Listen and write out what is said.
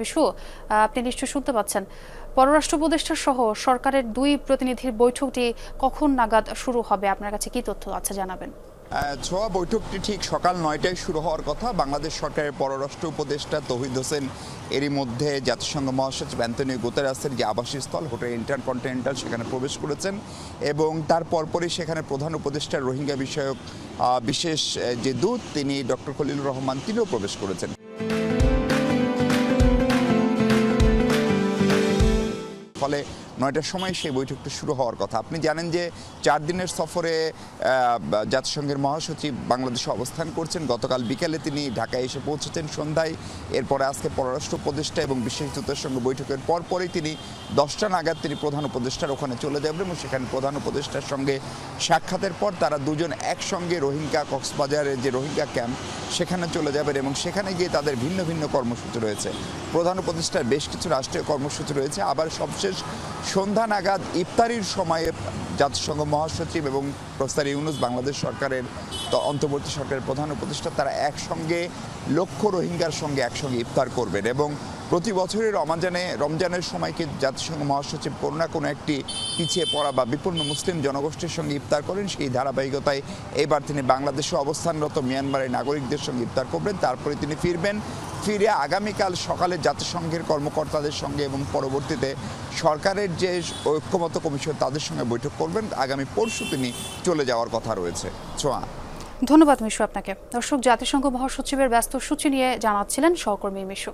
বিশু আপনি নিশ্চয়ই শুনতে পাচ্ছেন। পররাষ্ট্র উপদেষ্টা সহ সরকারের দুই প্রতিনিধির বৈঠকটি কখন নাগাদ শুরু হবে? আপনার কাছে কি তথ্য আছে জানাবেন? ছোয়া বৈঠকটি ঠিক সকাল নয়টায় শুরু হওয়ার কথা। বাংলাদেশ সরকারের পররাষ্ট্র উপদেষ্টা তহিদ হোসেন এরই মধ্যে জাতিসংঘ মহাসচিব অ্যান্টনিও গুতেরাসের যে আবাসস্থল, হোটেল ইন্টারকন্টিনেন্টাল, সেখানে প্রবেশ করেছেন এবং তার পরপরই সেখানে প্রধান উপদেষ্টা রোহিঙ্গা বিষয়ক বিশেষ যে দূত, তিনি ডক্টর খলিলুর রহমান তিনিও প্রবেশ করেছেন। ফলে নয়টার সময় সেই বৈঠকটি শুরু হওয়ার কথা। আপনি জানেন যে চার দিনের সফরে জাতিসংঘের মহাসচিব বাংলাদেশে অবস্থান করছেন। গতকাল বিকেলে তিনি ঢাকায় এসে পৌঁছেছেন সন্ধ্যায়। এরপরে আজকে পররাষ্ট্র উপদেষ্টা এবং বিশেষ দূতের সঙ্গে বৈঠকের পর পরই তিনি দশটা নাগাদ তিনি প্রধান উপদেষ্টার ওখানে চলে যাবেন এবং সেখানে প্রধান উপদেষ্টার সঙ্গে সাক্ষাতের পর তারা দুজন একসঙ্গে রোহিঙ্গা কক্সবাজারের যে রোহিঙ্গা ক্যাম্প, সেখানে চলে যাবেন এবং সেখানে গিয়ে তাদের ভিন্ন ভিন্ন কর্মসূচি রয়েছে। প্রধান উপদেষ্টার বেশ কিছু রাষ্ট্রীয় কর্মসূচি রয়েছে। আবার সবশেষ সন্ধ্যা নাগাদ ইফতারির সময়ে জাতিসংঘ মহাসচিব এবং প্রস্তার ইউনুস বাংলাদেশ সরকারের অন্তর্বর্তী সরকারের প্রধান উপদেষ্টা, তারা একসঙ্গে লক্ষ রোহিঙ্গার সঙ্গে একসঙ্গে ইফতার করবেন এবং প্রতি বছরের রমাজানে, রমজানের সময়কে জাতিসংঘ মহাসচিব কোনো না কোনো একটি পিছিয়ে পড়া বা বিপন্ন মুসলিম জনগোষ্ঠীর সঙ্গে ইফতার করেন। সেই ধারাবাহিকতায় এবার তিনি বাংলাদেশে অবস্থানরত মিয়ানমারের নাগরিকদের সঙ্গে ইফতার করবেন। তারপরে তিনি ফিরবেন। ফিরে আগামীকাল সকালে জাতিসংঘের কর্মকর্তাদের সঙ্গে এবং পরবর্তীতে সরকারের যে ঐক্যমত কমিশন, তাদের সঙ্গে বৈঠক করবেন। আগামী পরশু তিনি চলে যাওয়ার কথা রয়েছে। ছোঁয়া ধন্যবাদ মিশু আপনাকে। দর্শক, জাতিসংঘ মহাসচিবের ব্যস্ত সূচি নিয়ে জানাচ্ছিলেন সহকর্মী মিশু।